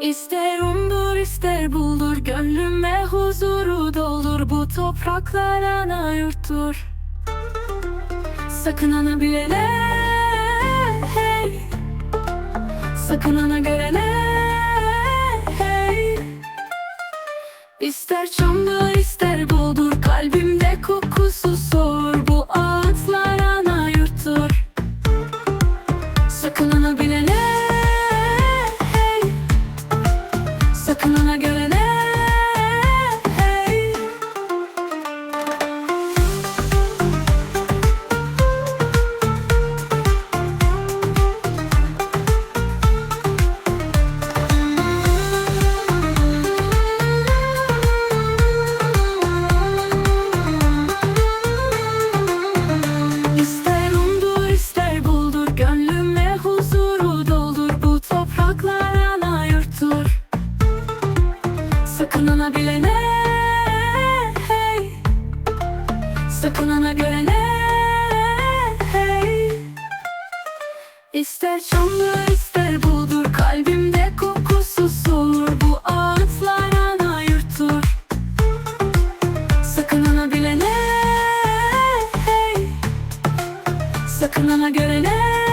İster umdur ister buldur Gönlüme huzuru doldur Bu topraklar ana yurttur. Sakın ana bilene hey. Sakın ana görene hey. İster çamdır ister buldur Kalbimde kokusu sor Bu ağıtlar ana yurttur. Sakın ana bilene Sakın ana görene hey Sakın ana bilene hey. Sakın ana görene hey. İster çamdır ister buldur Kalbimde kokusu solur Bu ağıtlar ana yurttur Sakın ana bilene hey. Sakın ana görene